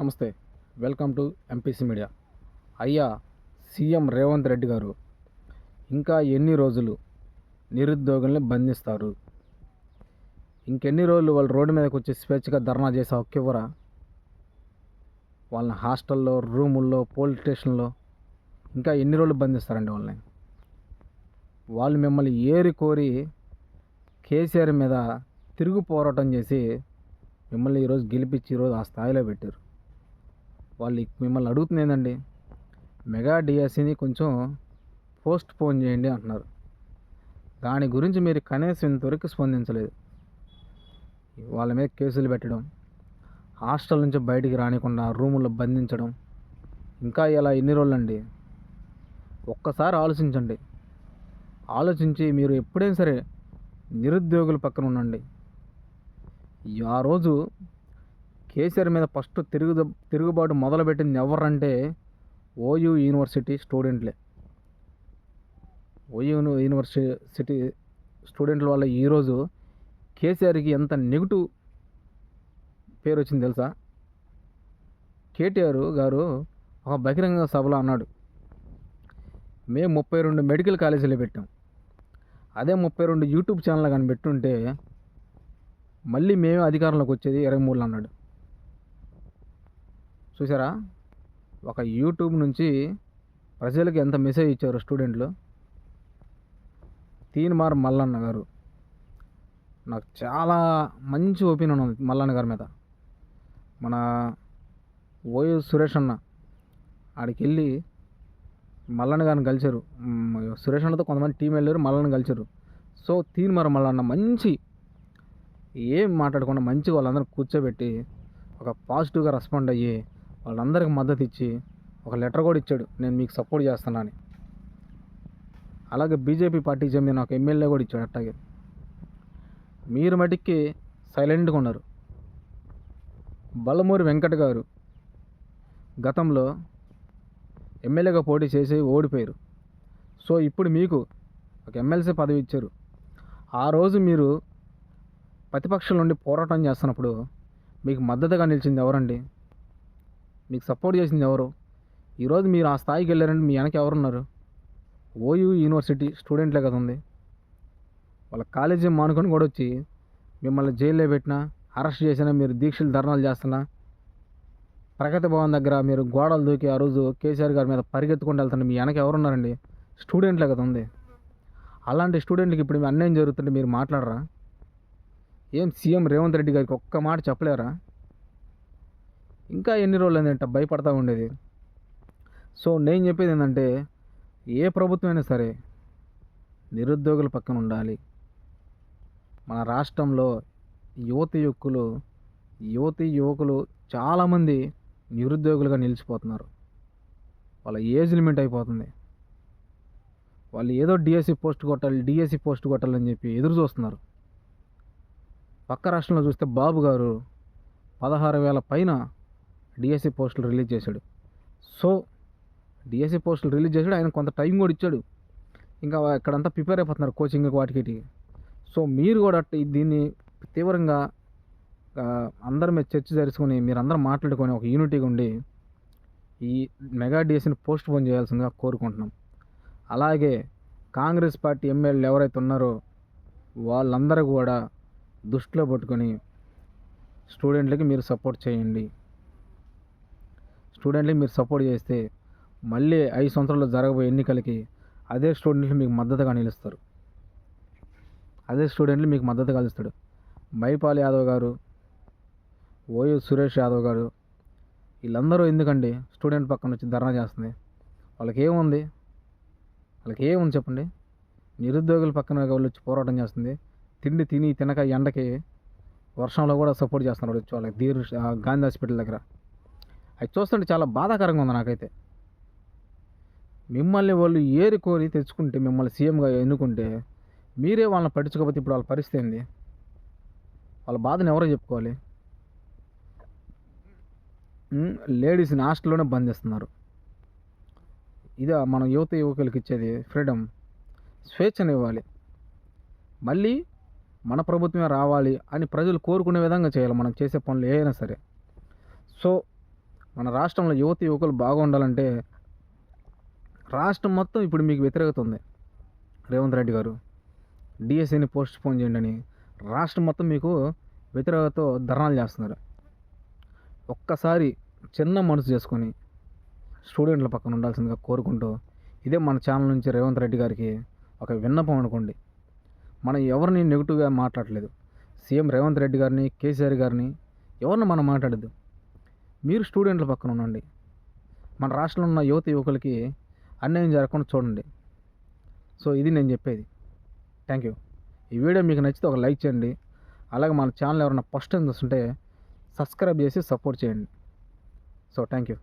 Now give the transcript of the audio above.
నమస్తే. Welcome to MPC media అయ్యా CM Revanth Reddy గారు ఇంకా ఎన్ని రోజులు నిరుద్యోగుల్ని బంధిస్తారు? ఇంకెన్ని రోజులు వాళ్ళు రోడ్డు మీదకి వచ్చి స్వేచ్ఛగా ధర్నా చేసే హక్కు ఇవ్వరా? వాళ్ళని హాస్టల్లో రూముల్లో పోలీస్ స్టేషన్లో ఇంకా ఎన్ని రోజులు బంధిస్తారండి వాళ్ళని? వాళ్ళు మిమ్మల్ని ఏరి కోరి కేసీఆర్ మీద తిరుగు పోరాటం చేసి మిమ్మల్ని ఈరోజు గెలిపించి ఈరోజు ఆ స్థాయిలో పెట్టారు. వాళ్ళు మిమ్మల్ని అడుగుతుంది ఏంటండి మెగా డిఎస్సిని కొంచెం పోస్ట్ పోన్ చేయండి అంటున్నారు. దాని గురించి మీరు కనీసం ఇంతవరకు స్పందించలేదు. వాళ్ళ మీద కేసులు పెట్టడం హాస్టల్ నుంచి బయటికి రానికుండా రూముల్లో బంధించడం ఇంకా ఇలా ఎన్ని రోజులండి? ఒక్కసారి ఆలోచించండి. ఆలోచించి మీరు ఎప్పుడైనా సరే నిరుద్యోగుల పక్కన ఉండండి. ఆ రోజు కేసీఆర్ మీద ఫస్ట్ తిరుగు తిరుగుబాటు మొదలుపెట్టింది ఎవరంటే ఓయూ యూనివర్సిటీ స్టూడెంట్లే. ఓయూ యూనివర్సిటీ స్టూడెంట్ల వల్ల ఈరోజు కేసీఆర్కి ఎంత నెగిటివ్ పేరు వచ్చింది తెలుసా? కేటీఆర్ గారు ఒక బహిరంగ సభలో అన్నాడు మేము ముప్పై రెండు మెడికల్ కాలేజీలు పెట్టాం. అదే ముప్పై రెండు యూట్యూబ్ ఛానల్ కానీ పెట్టుంటే మళ్ళీ మేమే అధికారంలోకి వచ్చేది ఇరవై మూడులో అన్నాడు. చూసారా? ఒక యూట్యూబ్ నుంచి ప్రజలకు ఎంత మెసేజ్ ఇచ్చారు స్టూడెంట్లు. తీన్మార్ మల్లన్న గారు. నాకు చాలా మంచి ఒపీనియన్ ఉంది మల్లన్న గారి మీద. మన ఓయూ సురేష్ అన్న ఆడికి వెళ్ళి మల్లన్న గారిని కలిశారు. సురేష్ అన్నతో కొంతమంది టీం వెళ్ళారు మల్లన్న కలిశారు. సో తీన్మార్ మల్లన్న మంచి ఏం మాట్లాడకుండా మంచిగా వాళ్ళందరూ కూర్చోబెట్టి ఒక పాజిటివ్గా రెస్పాండ్ అయ్యి వాళ్ళందరికీ మద్దతు ఇచ్చి ఒక లెటర్ కూడా ఇచ్చాడు. నేను మీకు సపోర్ట్ చేస్తున్నాను అలాగే బీజేపీ పార్టీకి చెందిన ఒక ఎమ్మెల్యే కూడా ఇచ్చాడు అట్టాగే. మీరు మటుక్కి సైలెంట్గా ఉన్నారు. బలమూరి వెంకట గారు గతంలో ఎమ్మెల్యేగా పోటీ చేసి ఓడిపోయారు. సో ఇప్పుడు మీకు ఒక ఎమ్మెల్సీ పదవి ఇచ్చారు. ఆ రోజు మీరు ప్రతిపక్షం నుండి పోరాటం చేస్తున్నప్పుడు మీకు మద్దతుగా నిలిచింది ఎవరండి? మీకు సపోర్ట్ చేసింది ఎవరు? ఈరోజు మీరు ఆ స్థాయికి వెళ్ళారంటే మీ వెనక ఎవరున్నారు? ఓయూ యూనివర్సిటీ స్టూడెంట్లే కదా ఉంది. వాళ్ళ కాలేజీ మానుకొని కూడా వచ్చి మిమ్మల్ని జైల్లో పెట్టినా అరెస్ట్ చేసినా మీరు దీక్షలు ధర్నాలు చేస్తున్నా ప్రగతి భవన్ దగ్గర మీరు గోడలు దూకి ఆ రోజు కేసీఆర్ గారి మీద పరిగెత్తుకుంటూ వెళ్తుంటే మీ వెనక ఎవరున్నారండి? స్టూడెంట్లే కదా ఉంది. అలాంటి స్టూడెంట్కి ఇప్పుడు మీ అన్యాయం జరుగుతుంటే మీరు మాట్లాడరా? ఏం సీఎం రేవంత్ రెడ్డి గారికి ఒక్క మాట చెప్పలేరా? ఇంకా ఎన్ని రోజులు ఏంటంటే భయపడతా ఉండేది. సో నేను చెప్పేది ఏంటంటే ఏ ప్రభుత్వం అయినా సరే నిరుద్యోగుల పక్కన ఉండాలి. మన రాష్ట్రంలో యువతి యువకులు యువతి యువకులు చాలామంది నిరుద్యోగులుగా నిలిచిపోతున్నారు. వాళ్ళ ఏజ్ లిమిట్ అయిపోతుంది. వాళ్ళు ఏదో డిఎస్సి పోస్ట్ కొట్టాలి డిఎస్సి పోస్ట్ కొట్టాలని చెప్పి ఎదురు చూస్తున్నారు. పక్క రాష్ట్రంలో చూస్తే బాబు గారు పదహారు వేల పైన డిఎస్సి పోస్టులు రిలీజ్ చేశాడు. సో డిఎస్సి పోస్టులు రిలీజ్ చేశాడు. ఆయన కొంత టైం కూడా ఇచ్చాడు. ఇంకా ఇక్కడంతా ప్రిపేర్ అయిపోతున్నారు కోచింగ్ వాటికి సో మీరు కూడా అట్ట- దీన్ని తీవ్రంగా అందరి మీద చర్చ జరుచుకొని మీరందరూ మాట్లాడుకొని ఒక యూనిటీగా ఉండి ఈ మెగా డిఎస్సిని పోస్ట్ పోన్ చేయాల్సిందిగా కోరుకుంటున్నాం. అలాగే కాంగ్రెస్ పార్టీ ఎమ్మెల్యేలు ఎవరైతే ఉన్నారో వాళ్ళందరూ కూడా దృష్టిలో పట్టుకొని స్టూడెంట్లకి మీరు సపోర్ట్ చేయండి. స్టూడెంట్లకి మీరు సపోర్ట్ చేస్తే మళ్ళీ ఐదు సంవత్సరాల్లో జరగబోయే ఎన్నికలకి అదే స్టూడెంట్లు మీకు మద్దతుగా నిలుస్తారు. అదే స్టూడెంట్లు మీకు మద్దతుగా కలుస్తాడు మైపాల్ యాదవ్ గారు ఓయూ సురేష్ యాదవ్ గారు వీళ్ళందరూ ఎందుకండి స్టూడెంట్ పక్కన వచ్చి ధర్నా చేస్తుంది? వాళ్ళకి ఏముంది వాళ్ళకి ఏముంది చెప్పండి? నిరుద్యోగుల పక్కన వాళ్ళు వచ్చి పోరాటం చేస్తుంది. తిండి తిని తినక ఎండకి వర్షంలో కూడా సపోర్ట్ చేస్తున్నారు. వచ్చి వాళ్ళకి ధీర్ గాంధీ హాస్పిటల్ దగ్గర. అది చూస్తుంటే చాలా బాధాకరంగా ఉంది నాకైతే. మిమ్మల్ని వాళ్ళు ఏరి కోరి తెచ్చుకుంటే మిమ్మల్ని సీఎంగా ఎన్నుకుంటే మీరే వాళ్ళని పట్టించుకోకపోతే ఇప్పుడు వాళ్ళ పరిస్థితి ఏంది? వాళ్ళ బాధను ఎవరో చెప్పుకోవాలి. లేడీస్ని హాస్టల్లోనే బంద్ చేస్తున్నారు. ఇదే మనం యువత యువకులకి ఇచ్చేది ఫ్రీడమ్. స్వేచ్ఛను ఇవ్వాలి. మళ్ళీ మన ప్రభుత్వమే రావాలి అని ప్రజలు కోరుకునే విధంగా చేయాలి మనం చేసే పనులు ఏవైనా సరే. సో మన రాష్ట్రంలో యువతి యువకులు బాగుండాలంటే రాష్ట్రం మొత్తం ఇప్పుడు మీకు వ్యతిరేకత ఉంది రేవంత్ రెడ్డి గారు డిఎస్సిని పోస్ట్ పోన్ చేయండి అని రాష్ట్రం మొత్తం మీకు వ్యతిరేకతతో ధర్నాలు చేస్తున్నారు. ఒక్కసారి చిన్న మనసు చేసుకొని స్టూడెంట్ల పక్కన ఉండాల్సిందిగా కోరుకుంటూ ఇదే మన ఛానల్ నుంచి రేవంత్ రెడ్డి గారికి ఒక విన్నపం అనుకోండి. మనం ఎవరిని నెగిటివ్గా మాట్లాడలేదు. సీఎం రేవంత్ రెడ్డి గారిని కేసీఆర్ గారిని ఎవరిని మనం మాట్లాడద్దు మీరు స్టూడెంట్ల పక్కన ఉండండి. మన రాష్ట్రంలో ఉన్న యువత యువకులకి అన్యాయం జరగకుండా చూడండి. సో ఇది నేను చెప్పేది. థ్యాంక్ యూ ఈ వీడియో మీకు నచ్చితే ఒక లైక్ చేయండి. అలాగే మన ఛానల్ ఎవరైనా ఫస్ట్ టైం చూస్తుంటే సబ్స్క్రైబ్ చేసి సపోర్ట్ చేయండి. So thank you